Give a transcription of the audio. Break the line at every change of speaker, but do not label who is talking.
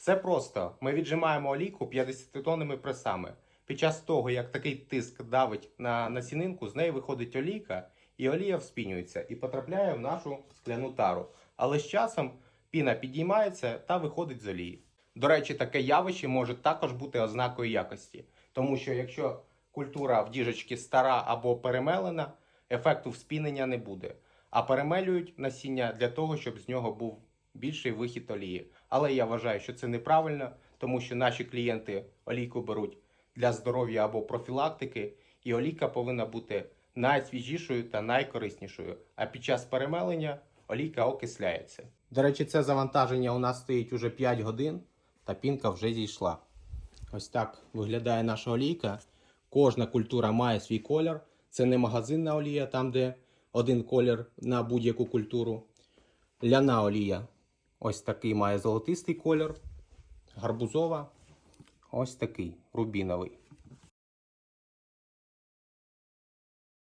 Все просто. Ми віджимаємо олійку 50-тонними пресами. Під час того, як такий тиск давить на насінинку, з неї виходить олійка, і олія вспінюється і потрапляє в нашу скляну тару. Але з часом піна підіймається та виходить з олії. До речі, таке явище може також бути ознакою якості, тому що якщо культура в діжечці стара або перемелена, ефекту вспінення не буде. А перемелюють насіння для того, щоб з нього був більший вихід олії. Але я вважаю, що це неправильно, тому що наші клієнти олійку беруть для здоров'я або профілактики, і олійка повинна бути найсвіжішою та найкориснішою. А під час перемелення олійка окисляється. До речі, це завантаження у нас стоїть уже 5 годин, та пінка вже зійшла. Ось так виглядає наша олійка. Кожна культура має свій колір. Це не магазинна олія, там де один колір на будь-яку культуру. Ляна олія ось такий має золотистий колір. Гарбузова ось такий рубіновий.